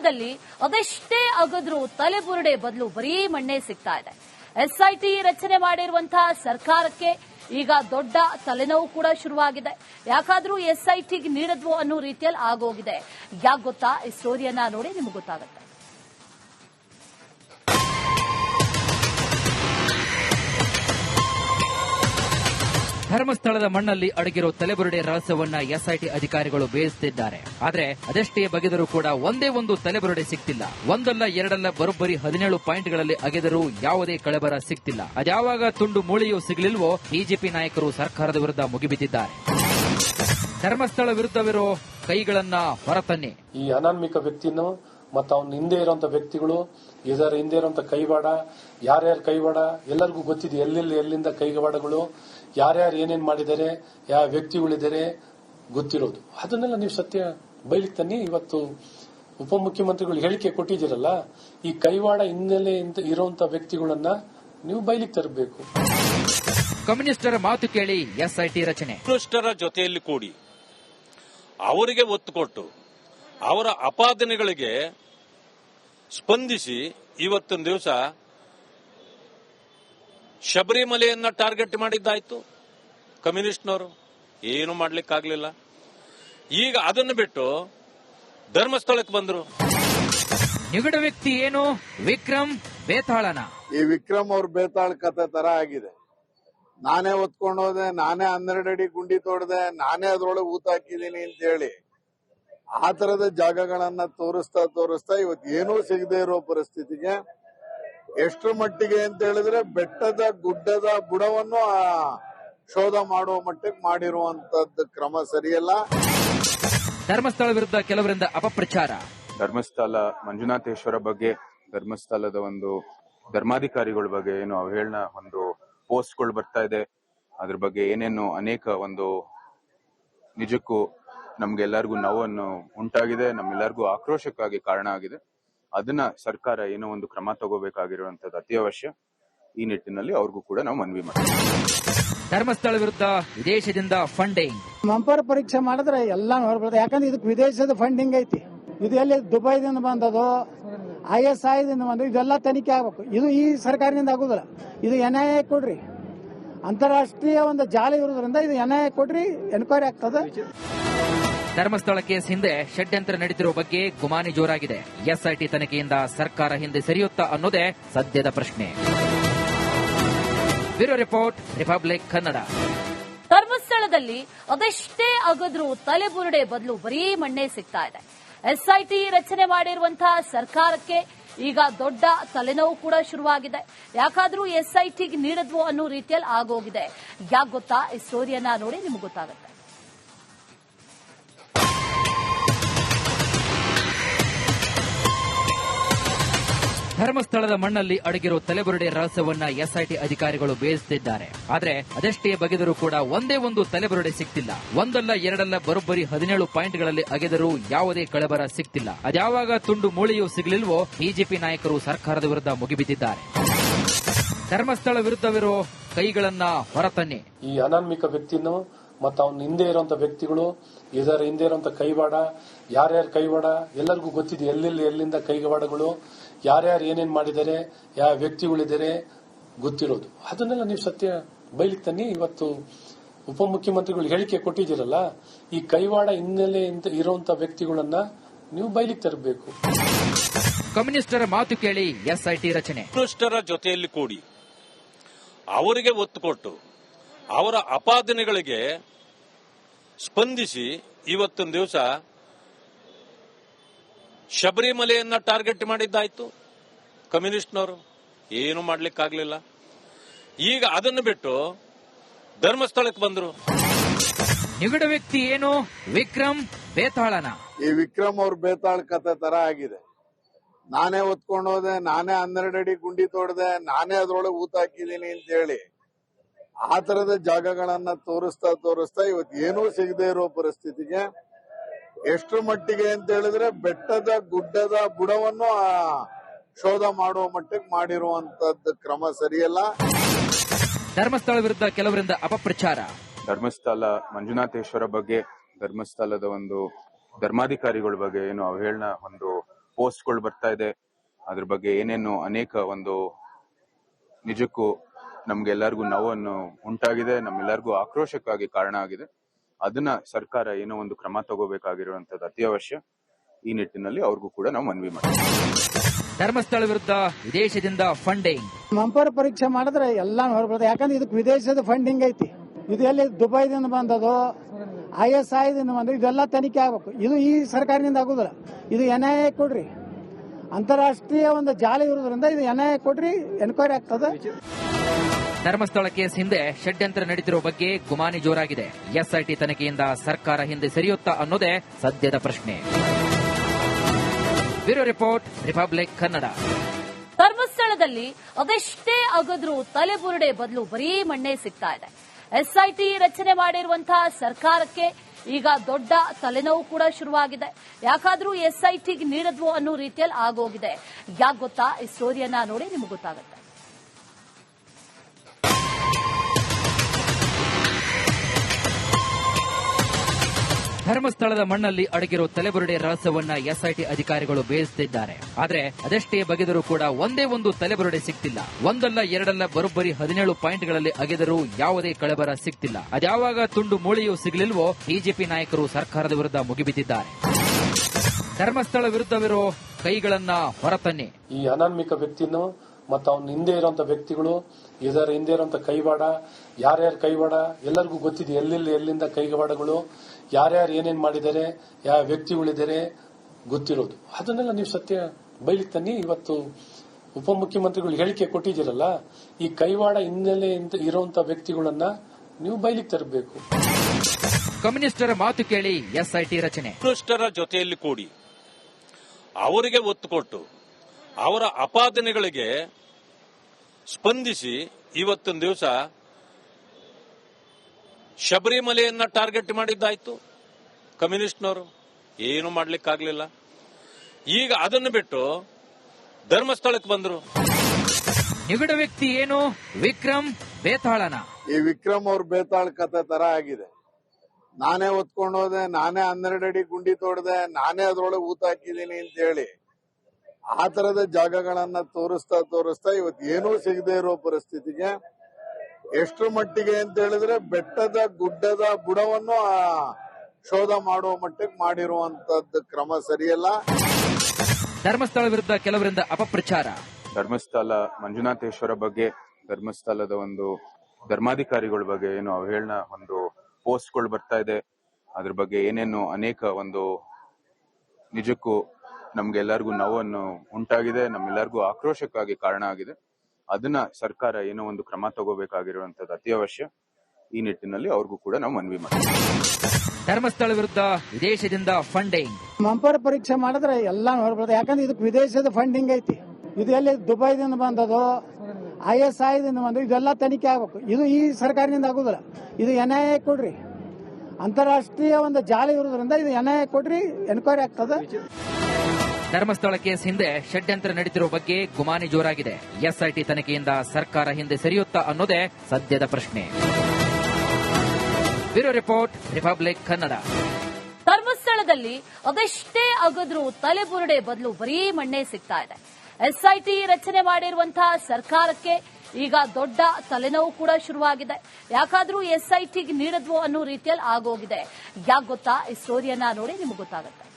ಧರ್ಮಸ್ಥಳದಲ್ಲಿ ಅದೆಷ್ಟೇ ಅಗದ್ರು ತಲೆಬುರುಡೆ ಬದಲು ಬರೀ ಮಣ್ಣೆ ಸಿಗ್ತಾ ಇದೆ. ಎಸ್ಐಟಿ ರಚನೆ ಮಾಡಿರುವಂತಹ ಸರ್ಕಾರಕ್ಕೆ ಈಗ ದೊಡ್ಡ ತಲೆನೋವು ಕೂಡ ಶುರುವಾಗಿದೆ. ಯಾಕಾದ್ರೂ ಎಸ್ಐಟಿಗೆ ನೀಡದ್ವು ಅನ್ನೋ ರೀತಿಯಲ್ಲಿ ಆಗೋಗಿದೆ. ಯಾಕೆ ಗೊತ್ತಾ? ಈ ಸ್ಟೋರಿಯನ್ನ ನೋಡಿ ನಿಮ್ಗೆ ಗೊತ್ತಾಗುತ್ತೆ. ಧರ್ಮಸ್ಥಳದ ಮಣ್ಣಲ್ಲಿ ಅಡಗಿರೋ ತಲೆಬುರುಡೆ ರಹಸ್ಯವನ್ನ ಎಸ್ಐಟಿ ಅಧಿಕಾರಿಗಳು ಬೇಯಿಸುತ್ತಿದ್ದಾರೆ ಆದ್ರೆ ಅದೆಷ್ಟೇ ಬಗೆದರೂ ಕೂಡ ಒಂದೇ ಒಂದು ತಲೆಬುರುಡೆ ಸಿಕ್ತಿಲ್ಲ. ಒಂದಲ್ಲ ಎರಡಲ್ಲ ಬರೋಬ್ಬರಿ ಹದಿನೇಳು ಪಾಯಿಂಟ್ಗಳಲ್ಲಿ ಅಗೆದರೂ ಯಾವುದೇ ಕಳೆಬರ ಸಿಕ್ತಿಲ್ಲ. ಅದ್ಯಾವಾಗ ತುಂಡು ಮೂಳೆಯೂ ಸಿಗಲಿಲ್ವೋ ಬಿಜೆಪಿ ನಾಯಕರು ಸರ್ಕಾರದ ವಿರುದ್ಧ ಮುಗಿಬಿದ್ದಿದ್ದಾರೆ. ಧರ್ಮಸ್ಥಳ ವಿರುದ್ಧವಿರೋ ಕೈಗಳನ್ನ ಹೊರತನ್ನಿ. ಈ ಅನಾಮಿಕ ವ್ಯಕ್ತಿಯನ್ನು ಮತ್ತು ಅವನ ಹಿಂದೆ ಇರುವಂತ ವ್ಯಕ್ತಿಗಳು ಇದರ ಹಿಂದೆ ಇರುವಂತ ಕೈವಾಡ ಯಾರ್ಯಾರು ಕೈವಾಡ ಎಲ್ಲರಿಗೂ ಗೊತ್ತಿದೆ ಎಲ್ಲೆಲ್ಲಿ ಎಲ್ಲಿಂದ ಕೈವಾಡಗಳು ಯಾರ್ಯಾರು ಏನೇನ್ ಮಾಡಿದ್ದಾರೆ ಯಾವ ವ್ಯಕ್ತಿಗಳಿದ್ದಾರೆ ಗೊತ್ತಿರೋದು. ಅದನ್ನೆಲ್ಲ ನೀವು ಸತ್ಯ ಬಯಲಿಗೆ ತನ್ನಿ. ಇವತ್ತು ಉಪಮುಖ್ಯಮಂತ್ರಿಗಳು ಹೇಳಿಕೆ ಕೊಟ್ಟಿದ್ದೀರಲ್ಲ ಈ ಕೈವಾಡ ಹಿನ್ನೆಲೆ ಇರುವಂತ ವ್ಯಕ್ತಿಗಳನ್ನ ನೀವು ಬಯಲಿಗೆ ತರಬೇಕು. ಕಮ್ಯುನಿಸ್ಟರ ಮಾತು ಕೇಳಿ ಎಸ್ಐಟಿ ರಚನೆ. ಕಮ್ಯುನಿಸ್ಟರ ಜೊತೆಯಲ್ಲಿ ಕೂಡಿ ಅವರಿಗೆ ಒತ್ತು ಕೊಟ್ಟು ಅವರ ಅಪಾದನೆಗಳಿಗೆ ಸ್ಪಂದಿಸಿ ಇವತ್ತಿನ ದಿವಸ ಶಬರಿಮಲೆಯನ್ನ ಟಾರ್ಗೆಟ್ ಮಾಡಿದ್ದಾಯ್ತು ಕಮ್ಯುನಿಸ್ಟ್ನವರು. ಏನು ಮಾಡ್ಲಿಕ್ಕಾಗ್ಲಿಲ್ಲ. ಈಗ ಅದನ್ನು ಬಿಟ್ಟು ಧರ್ಮಸ್ಥಳಕ್ಕೆ ಬಂದರು. ನಿಗಡ ವ್ಯಕ್ತಿ ಏನು? ವಿಕ್ರಮ್ ಬೇತಾಳನ. ಈ ವಿಕ್ರಮ್ ಅವ್ರ ಬೇತಾಳ ಕತೆ ತರ ಆಗಿದೆ. ನಾನೇ ಹೊತ್ಕೊಂಡು ಹೋದೆ ನಾನೇ ಹನ್ನೆರಡು ಅಡಿ ಗುಂಡಿ ತೋಡ್ದೆ ನಾನೇ ಅದ್ರೊಳಗೆ ಊತ ಹಾಕಿದೀನಿ ಅಂತ ಹೇಳಿ ಆ ತರದ ಜಾಗಗಳನ್ನ ತೋರಿಸ್ತಾ ತೋರಿಸ್ತಾ ಇವತ್ತು ಏನೂ ಸಿಗದೆ ಇರೋ ಪರಿಸ್ಥಿತಿಗೆ ಎಷ್ಟರ ಮಟ್ಟಿಗೆ ಅಂತ ಹೇಳಿದ್ರೆ ಬೆಟ್ಟದ ಗುಡ್ಡದ ಬುಡವನ್ನು ಆ ಶೋಧ ಮಾಡುವ ಮಟ್ಟಕ್ಕೆ ಮಾಡಿರುವಂತದ್ದು ಕ್ರಮ ಸರಿಯಲ್ಲ. ಧರ್ಮಸ್ಥಳ ವಿರುದ್ಧ ಕೆಲವರಿಂದ ಅಪಪ್ರಚಾರ. ಧರ್ಮಸ್ಥಳ ಮಂಜುನಾಥೇಶ್ವರ ಬಗ್ಗೆ ಧರ್ಮಸ್ಥಳದ ಒಂದು ಧರ್ಮಾಧಿಕಾರಿಗಳ ಬಗ್ಗೆ ಏನು ಅವಹೇಳನ ಒಂದು ಪೋಸ್ಟ್ಗಳು ಬರ್ತಾ ಇದೆ. ಅದ್ರ ಬಗ್ಗೆ ಏನೇನು ಅನೇಕ ಒಂದು ನಿಜಕ್ಕೂ ನಮ್ಗೆಲ್ಲರಿಗೂ ನೋವನ್ನು ಉಂಟಾಗಿದೆ ನಮ್ಮೆಲ್ಲರಿಗೂ ಆಕ್ರೋಶಕ್ಕಾಗಿ ಕಾರಣ ಆಗಿದೆ. ಅದನ್ನ ಸರ್ಕಾರ ಏನೋ ಒಂದು ಕ್ರಮ ತಗೋಬೇಕಾಗಿರುವಂತದ್ದು ಅತ್ಯವಶ್ಯ. ಈ ನಿಟ್ಟಿನಲ್ಲಿ ಅವ್ರಿಗೂ ಕೂಡ ನಾವು ಮನವಿ ಮಾಡ್ತೀವಿ. ಧರ್ಮಸ್ಥಳ ವಿರುದ್ಧ ವಿದೇಶದಿಂದ ಫಂಡಿಂಗ್ ಮಂಪರ್ ಪರೀಕ್ಷೆ ಮಾಡಿದ್ರೆ ಎಲ್ಲ ನೋಡ್ಬೋದು. ಯಾಕಂದ್ರೆ ಇದಕ್ಕೆ ವಿದೇಶದ ಫಂಡಿಂಗ್ ಐತಿ. ಇದು ಎಲ್ಲಿ? ದುಬೈದಿಂದ ಬಂದದು ಐ ಎಸ್ ಐದಿಂದ ಬಂದ ಇದೆಲ್ಲ ತನಿಖೆ ಆಗ್ಬೇಕು. ಇದು ಈ ಸರ್ಕಾರದಿಂದ ಆಗುದಿಲ್ಲ. ಇದು ಎನ್ ಐ ಎ ಕೊಡ್ರಿ. ಅಂತಾರಾಷ್ಟ್ರೀಯ ಒಂದು ಜಾಲ ಇರೋದ್ರಿಂದ ಇದು ಎನ್ ಐ ಎ ಕೊಡ್ರಿ ಎನ್ಕ್ವೈರಿ ಆಗ್ತದೆ. ಧರ್ಮಸ್ಥಳ ಕೇಸ್ ಹಿಂದೆ ಷಡ್ಯಂತ್ರ ನಡೆದಿರುವ ಬಗ್ಗೆ ಗುಮಾನಿ ಜೋರಾಗಿದೆ. ಎಸ್ಐಟಿ ತನಿಖೆಯಿಂದ ಸರ್ಕಾರ ಹಿಂದೆ ಸರಿಯುತ್ತಾ ಅನ್ನೋದೇ ಸದ್ಯದ ಪ್ರಶ್ನೆ. Bureau report, Republic Kannada. ಧರ್ಮಸ್ಥಳದಲ್ಲಿ ಅದೆಷ್ಟೇ ಅಗದ್ರು ತಲೆಬುರುಡೆ ಬದಲು ಬರೀ ಮಣ್ಣೆ ಸಿಗ್ತಾ ಇದೆ. ಎಸ್ಐಟಿ ರಚನೆ ಮಾಡಿರುವಂತಹ ಸರ್ಕಾರಕ್ಕೆ ಈಗ ದೊಡ್ಡ ತಲೆನೋವು ಕೂಡ ಶುರುವಾಗಿದೆ. ಯಾಕಾದ್ರೂ ಎಸ್ಐಟಿಗೆ ನೀಡದ್ವು ಅನ್ನೋ ರೀತಿಯಲ್ಲಿ ಆಗೋಗಿದೆ. ಯಾಕೆ ಗೊತ್ತಾ? ಈ ಸ್ಟೋರಿಯನ್ನ ನೋಡಿ ನಿಮ್ಗೆ ಗೊತ್ತಾಗುತ್ತೆ. ಧರ್ಮಸ್ಥಳದ ಮಣ್ಣಲ್ಲಿ ಅಡಗಿರೋ ತಲೆಬುರುಡೆ ರಹಸ್ಯವನ್ನ ಎಸ್ಐಟಿ ಅಧಿಕಾರಿಗಳು ಬೇಯಿಸುತ್ತಿದ್ದಾರೆ ಆದರೆ ಅದೆಷ್ಟೇ ಬಗೆದರೂ ಕೂಡ ಒಂದೇ ಒಂದು ತಲೆಬುರುಡೆ ಸಿಕ್ತಿಲ್ಲ. ಒಂದಲ್ಲ ಎರಡಲ್ಲ ಬರೋಬ್ಬರಿ ಹದಿನೇಳು ಪಾಯಿಂಟ್ಗಳಲ್ಲಿ ಅಗೆದರೂ ಯಾವುದೇ ಕಳಬರ ಸಿಕ್ತಿಲ್ಲ. ಅದ್ಯಾವಾಗ ತುಂಡು ಮೂಳೆಯೂ ಸಿಗಲಿಲ್ವೋ ಬಿಜೆಪಿ ನಾಯಕರು ಸರ್ಕಾರದ ವಿರುದ್ಧ ಮುಗಿಬಿದ್ದಿದ್ದಾರೆ. ಧರ್ಮಸ್ಥಳ ವಿರುದ್ಧವಿರೋ ಕೈಗಳನ್ನ ಹೊರತನ್ನಿ. ಈ ಅನಾಮಿಕ ವ್ಯಕ್ತಿಯನ್ನು ಮತ್ತು ಅವನ ಹಿಂದೆ ಇರುವಂತಹ ವ್ಯಕ್ತಿಗಳು ಇದರ ಹಿಂದೆ ಇರುವಂತಹ ಕೈವಾಡ ಯಾರ್ಯಾರ ಕೈವಾಡ ಎಲ್ಲರಿಗೂ ಗೊತ್ತಿದೆ ಎಲ್ಲೆಲ್ಲಿ ಎಲ್ಲಿಂದ ಕೈವಾಡಗಳು ಯಾರ್ಯಾರು ಏನೇನ್ ಮಾಡಿದ್ದಾರೆ ಯಾವ ವ್ಯಕ್ತಿಗಳಿದ್ದಾರೆ ಗೊತ್ತಿರೋದು. ಅದನ್ನೆಲ್ಲ ನೀವು ಸತ್ಯ ಬಯಲಿಗೆ ತನ್ನಿ. ಇವತ್ತು ಉಪಮುಖ್ಯಮಂತ್ರಿಗಳು ಹೇಳಿಕೆ ಕೊಟ್ಟಿದ್ದೀರಲ್ಲ ಈ ಕೈವಾಡ ಹಿನ್ನೆಲೆ ಇರುವಂತ ವ್ಯಕ್ತಿಗಳನ್ನ ನೀವು ಬಯಲಿಗೆ ತರಬೇಕು. ಕಮ್ಯುನಿಸ್ಟರ ಮಾತು ಕೇಳಿ ಎಸ್ಐಟಿ ರಚನೆ. ಕಮ್ಯುನಿಸ್ಟರ ಜೊತೆಯಲ್ಲಿ ಕೂಡಿ ಅವರಿಗೆ ಒತ್ತು ಕೊಟ್ಟು ಅವರ ಅಪಾದನೆಗಳಿಗೆ ಸ್ಪಂದಿಸಿ ಇವತ್ತೊಂದು ದಿವಸ ಶಬರಿಮಲೆಯನ್ನ ಟಾರ್ಗೆಟ್ ಮಾಡಿದ್ದಾಯ್ತು ಕಮ್ಯುನಿಸ್ಟ್ನವರು. ಏನು ಮಾಡ್ಲಿಕ್ಕಾಗ್ಲಿಲ್ಲ. ಈಗ ಅದನ್ನು ಬಿಟ್ಟು ಧರ್ಮಸ್ಥಳಕ್ಕೆ ಬಂದರು. ನಿಗಡ ವ್ಯಕ್ತಿ ಏನು? ವಿಕ್ರಮ್ ಬೇತಾಳನ. ಈ ವಿಕ್ರಮ್ ಅವ್ರ ಬೇತಾಳ ಕತೆ ತರ ಆಗಿದೆ. ನಾನೇ ಹೊತ್ಕೊಂಡು ಹೋದೆ ನಾನೇ ಹನ್ನೆರಡು ಅಡಿ ಗುಂಡಿ ತೋಡ್ದೆ ನಾನೇ ಅದ್ರೊಳಗೆ ಊತ ಹಾಕಿದೀನಿ ಅಂತ ಹೇಳಿ ಆ ತರದ ಜಾಗಗಳನ್ನ ತೋರಿಸ್ತಾ ತೋರಿಸ್ತಾ ಇವತ್ತು ಏನೂ ಸಿಗದೆ ಇರೋ ಪರಿಸ್ಥಿತಿಗೆ ಎಷ್ಟು ಮಟ್ಟಿಗೆ ಅಂತ ಹೇಳಿದ್ರೆ ಬೆಟ್ಟದ ಗುಡ್ಡದ ಬುಡವನ್ನು ಆ ಶೋಧ ಮಾಡುವ ಮಟ್ಟಕ್ಕೆ ಮಾಡಿರುವಂತದ್ದು ಕ್ರಮ ಸರಿಯಲ್ಲ. ಧರ್ಮಸ್ಥಳ ವಿರುದ್ಧ ಕೆಲವರಿಂದ ಅಪಪ್ರಚಾರ. ಧರ್ಮಸ್ಥಳ ಮಂಜುನಾಥೇಶ್ವರ ಬಗ್ಗೆ ಧರ್ಮಸ್ಥಳದ ಒಂದು ಧರ್ಮಾಧಿಕಾರಿಗಳ ಬಗ್ಗೆ ಏನು ಅವಹೇಳನ ಒಂದು ಪೋಸ್ಟ್ಗಳು ಬರ್ತಾ ಇದೆ. ಅದ್ರ ಬಗ್ಗೆ ಏನೇನು ಅನೇಕ ಒಂದು ನಿಜಕ್ಕೂ ನಮ್ಗೆಲ್ಲರಿಗೂ ನೋವನ್ನು ಉಂಟಾಗಿದೆ ನಮ್ಮೆಲ್ಲರಿಗೂ ಆಕ್ರೋಶಕ್ಕಾಗಿ ಕಾರಣ ಆಗಿದೆ. ಅದನ್ನ ಸರ್ಕಾರ ಏನೋ ಒಂದು ಕ್ರಮ ತಗೋಬೇಕಾಗಿರುವಂತದ್ದು ಅತ್ಯವಶ್ಯ. ಈ ನಿಟ್ಟಿನಲ್ಲಿ ಅವ್ರಿಗೂ ಕೂಡ ನಾವು ಮನವಿ ಮಾಡ್ತೀವಿ. ಧರ್ಮಸ್ಥಳ ವಿರುದ್ಧ ವಿದೇಶದಿಂದ ಫಂಡಿಂಗ್ ಮಂಪರ್ ಪರೀಕ್ಷೆ ಮಾಡಿದ್ರೆ ಎಲ್ಲ ಹೊರಬರ್ತದೆ ಯಾಕಂದ್ರೆ ಇದಕ್ಕೆ ವಿದೇಶದ ಫಂಡಿಂಗ್ ಐತಿ. ಇದು ಎಲ್ಲಿ ದುಬೈದಿಂದ ಬಂದದೋ ಐ ಎಸ್ ಐದಿಂದ ಬಂದು ಇದೆಲ್ಲ ತನಿಖೆ ಆಗ್ಬೇಕು. ಇದು ಈ ಸರ್ಕಾರದಿಂದ ಆಗುದಿಲ್ಲ. ಇದು ಎನ್ ಐ ಎ ಕೊಡ್ರಿ. ಅಂತಾರಾಷ್ಟ್ರೀಯ ಒಂದು ಜಾಲ ಇರೋದ್ರಿಂದ ಇದು ಎನ್ ಐ ಎ ಕೊಡ್ರಿ ಎನ್ಕ್ವೈರಿ ಆಗ್ತದೆ. ಧರ್ಮಸ್ಥಳ ಹಿಂದೆ ಷಡ್ಯಂತ್ರ ನಡೆದಿರುವ ಬಗ್ಗೆ ಗುಮಾನಿ ಜೋರಾಗಿದೆ. ಎಸ್ಐಟಿ ತನಿಖೆಯಿಂದ ಸರ್ಕಾರ ಹಿಂದೆ ಸರಿಯುತ್ತಾ ಅನ್ನೋದೇ ಸದ್ಯದ ಪ್ರಶ್ನೆ. Bureau report, Republic Kannada. ಧರ್ಮಸ್ಥಳದಲ್ಲಿ ಅದೆಷ್ಟೇ ಅಗದ್ರು ತಲೆಬುರುಡೆ ಬದಲು ಬರೀ ಮಣ್ಣೆ ಸಿಗ್ತಾ ಇದೆ. ಎಸ್ಐಟಿ ರಚನೆ ಮಾಡಿರುವಂತಹ ಸರ್ಕಾರಕ್ಕೆ ಈಗ ದೊಡ್ಡ ತಲೆನೋವು ಕೂಡ ಶುರುವಾಗಿದೆ. ಯಾಕಾದ್ರೂ ಎಸ್ಐಟಿಗೆ ನೀಡದ್ವು ಅನ್ನೋ ರೀತಿಯಲ್ಲಿ ಆಗೋಗಿದೆ. ಯಾಕೆ ಗೊತ್ತಾ? ಈ ಸ್ಟೋರಿಯನ್ನ ನೋಡಿ ನಿಮ್ಗೆ ಗೊತ್ತಾಗುತ್ತೆ. ಧರ್ಮಸ್ಥಳದ ಮಣ್ಣಲ್ಲಿ ಅಡಗಿರೋ ತಲೆಬುರುಡೆ ರಹಸ್ಯವನ್ನ ಎಸ್ಐಟಿ ಅಧಿಕಾರಿಗಳು ಬೇಯಿಸುತ್ತಿದ್ದಾರೆ ಆದ್ರೆ ಅದೆಷ್ಟೇ ಬಗೆದರೂ ಕೂಡ ಒಂದೇ ಒಂದು ತಲೆಬುರುಡೆ ಸಿಕ್ತಿಲ್ಲ. ಒಂದಲ್ಲ ಎರಡಲ್ಲ ಬರೋಬ್ಬರಿ ಹದಿನೇಳು ಪಾಯಿಂಟ್ಗಳಲ್ಲಿ ಅಗೆದರೂ ಯಾವುದೇ ಕಳೆಬರ ಸಿಕ್ತಿಲ್ಲ. ಅದ್ಯಾವಾಗ ತುಂಡು ಮೂಳೆಯೂ ಸಿಗಲಿಲ್ವೋ ಬಿಜೆಪಿ ನಾಯಕರು ಸರ್ಕಾರದ ವಿರುದ್ಧ ಮುಗಿಬಿದ್ದಿದ್ದಾರೆ. ಧರ್ಮಸ್ಥಳ ವಿರುದ್ಧವಿರೋ ಕೈಗಳನ್ನ ಹೊರತನ್ನಿ. ಈ ಅನಾನ್ಮಿಕ ವ್ಯಕ್ತಿನೂ ಮತ್ತು ಅವನ ಹಿಂದೆ ಇರುವಂತ ವ್ಯಕ್ತಿಗಳು ಇದರ ಹಿಂದೆ ಇರುವಂತ ಕೈವಾಡ ಯಾರ್ಯಾರ ಕೈವಾಡ ಎಲ್ಲರಿಗೂ ಗೊತ್ತಿದೆ ಎಲ್ಲೆಲ್ಲಿ ಎಲ್ಲಿಂದ ಕೈವಾಡಗಳು ಯಾರ್ಯಾರು ಏನೇನ್ ಮಾಡಿದ್ದಾರೆ ಯಾವ ವ್ಯಕ್ತಿಗಳಿದ್ದಾರೆ ಗೊತ್ತಿರೋದು. ಅದನ್ನೆಲ್ಲ ನೀವು ಸತ್ಯ ಬಯಲಿಗೆ ತನ್ನಿ ಇವತ್ತು ಉಪಮುಖ್ಯಮಂತ್ರಿಗಳು ಹೇಳಿಕೆ ಕೊಟ್ಟಿದ್ದೀರಲ್ಲ ಈ ಕೈವಾಡ ಹಿನ್ನೆಲೆ ಇರುವಂತ ವ್ಯಕ್ತಿಗಳನ್ನ ನೀವು ಬಯಲಿಗೆ ತರಬೇಕು. ಕಮ್ಯುನಿಸ್ಟರ ಮಾತು ಕೇಳಿ ಎಸ್ಐಟಿ ರಚನೆ. ಕಮ್ಯುನಿಸ್ಟರ ಜೊತೆಯಲ್ಲಿ ಕೂಡಿ ಅವರಿಗೆ ಒತ್ತು ಕೊಟ್ಟು ಅವರ ಅಪಾದನೆಗಳಿಗೆ ಸ್ಪಂದಿಸಿ ಇವತ್ತೊಂದು ದಿವಸ ಶಬರಿಮಲೆಯನ್ನ ಟಾರ್ಗೆಟ್ ಮಾಡಿದ್ದಾಯ್ತು ಕಮ್ಯುನಿಸ್ಟ್ನವರು. ಏನು ಮಾಡ್ಲಿಕ್ಕಾಗ್ಲಿಲ್ಲ. ಈಗ ಅದನ್ನು ಬಿಟ್ಟು ಧರ್ಮಸ್ಥಳಕ್ಕೆ ಬಂದರು. ನಿಗಡ ವ್ಯಕ್ತಿ ಏನು? ವಿಕ್ರಮ್ ಬೇತಾಳನ. ಈ ವಿಕ್ರಮ್ ಅವ್ರ ಬೇತಾಳ ಕತೆ ತರ ಆಗಿದೆ. ನಾನೇ ಹೊತ್ಕೊಂಡು ಹೋದೆ ನಾನೇ ಹನ್ನೆರಡು ಅಡಿ ಗುಂಡಿ ತೋಡ್ದೆ ನಾನೇ ಅದ್ರೊಳಗೆ ಊತ ಹಾಕಿದೀನಿ ಅಂತ ಹೇಳಿ ಆ ತರದ ಜಾಗಗಳನ್ನ ತೋರಿಸ್ತಾ ತೋರಿಸ್ತಾ ಇವತ್ತು ಏನೂ ಸಿಗದೆ ಇರೋ ಪರಿಸ್ಥಿತಿಗೆ ಎಷ್ಟರ ಮಟ್ಟಿಗೆ ಅಂತ ಹೇಳಿದ್ರೆ ಬೆಟ್ಟದ ಗುಡ್ಡದ ಬುಡವನ್ನು ಆ ಶೋಧ ಮಾಡುವ ಮಟ್ಟಿಗೆ ಮಾಡಿರುವಂತದ್ದು ಕ್ರಮ ಸರಿಯಲ್ಲ. ಧರ್ಮಸ್ಥಳ ವಿರುದ್ಧ ಕೆಲವರಿಂದ ಅಪಪ್ರಚಾರ. ಧರ್ಮಸ್ಥಳ ಮಂಜುನಾಥೇಶ್ವರ ಬಗ್ಗೆ ಧರ್ಮಸ್ಥಳದ ಒಂದು ಧರ್ಮಾಧಿಕಾರಿಗಳ ಬಗ್ಗೆ ಏನು ಅವಹೇಳನ ಒಂದು ಪೋಸ್ಟ್ಗಳು ಬರ್ತಾ ಇದೆ. ಅದ್ರ ಬಗ್ಗೆ ಏನೇನು ಅನೇಕ ಒಂದು ನಿಜಕ್ಕೂ ನಮ್ಗೆಲ್ಲರಿಗೂ ನೋವನ್ನು ಉಂಟಾಗಿದೆ ನಮ್ಮೆಲ್ಲರಿಗೂ ಆಕ್ರೋಶಕ್ಕಾಗಿ ಕಾರಣ ಆಗಿದೆ. ಅದನ್ನ ಸರ್ಕಾರ ಏನೋ ಒಂದು ಕ್ರಮ ತಗೋಬೇಕಾಗಿರುವಂತದ್ದು ಅತ್ಯವಶ್ಯ. ಈ ನಿಟ್ಟಿನಲ್ಲಿ ಅವ್ರಿಗೂ ಕೂಡ ನಾವು ಮನವಿ ಮಾಡ್ತೀವಿ. ಧರ್ಮಸ್ಥಳ ವಿರುದ್ಧ ವಿದೇಶದಿಂದ ಫಂಡಿಂಗ್ ಮಂಪರ್ ಪರೀಕ್ಷೆ ಮಾಡಿದ್ರೆ ಎಲ್ಲ ಹೊರಬರ್ತದೆ ಯಾಕಂದ್ರೆ ಇದಕ್ಕೆ ವಿದೇಶದ ಫಂಡಿಂಗ್ ಐತಿ. ಇದು ಎಲ್ಲಿ ದುಬೈದಿಂದ ಬಂದದು ಐ ಎಸ್ ಐದಿಂದ ಬಂದ ಇದೆಲ್ಲ ತನಿಖೆ ಆಗ್ಬೇಕು. ಇದು ಈ ಸರ್ಕಾರದಿಂದ ಆಗುದಿಲ್ಲ. ಇದು ಎನ್ ಐ ಎ ಕೊಡ್ರಿ. ಅಂತಾರಾಷ್ಟ್ರೀಯ ಒಂದು ಜಾಲಿ ಇರೋದ್ರಿಂದ ಇದು ಎನ್ ಐ ಎ ಕೊಡ್ರಿ ಎನ್ಕ್ವೈರಿ ಆಗ್ತದೆ. ಧರ್ಮಸ್ಥಳ ಹಿಂದೆ ಷಡ್ಯಂತ್ರ ನಡೆದಿರುವ ಬಗ್ಗೆ ಗುಮಾನಿ ಜೋರಾಗಿದೆ. ಎಸ್ಐಟಿ ತನಿಖೆಯಿಂದ ಸರ್ಕಾರ ಹಿಂದೆ ಸರಿಯುತ್ತಾ ಅನ್ನೋದೇ ಸದ್ಯದ ಪ್ರಶ್ನೆ. Bureau report, Republic Kannada. ಧರ್ಮಸ್ಥಳದಲ್ಲಿ ಅದೆಷ್ಟೇ ಅಗದ್ರು ತಲೆಬುರುಡೆ ಬದಲು ಬರೀ ಮಣ್ಣೆ ಸಿಗ್ತಾ ಇದೆ. ಎಸ್ಐಟಿ ರಚನೆ ಮಾಡಿರುವಂತಹ ಸರ್ಕಾರಕ್ಕೆ ಈಗ ದೊಡ್ಡ ತಲೆನೋವು ಕೂಡ ಶುರುವಾಗಿದೆ. ಯಾಕಾದ್ರೂ ಎಸ್ಐಟಿಗೆ ನೀಡದ್ವು ಅನ್ನೋ ರೀತಿಯಲ್ಲಿ ಆಗೋಗಿದೆ. ಯಾಕೆ ಗೊತ್ತಾ? ಈ ಸ್ಟೋರಿಯನ್ನ ನೋಡಿ ನಿಮಗೆ ಗೊತ್ತಾಗುತ್ತೆ.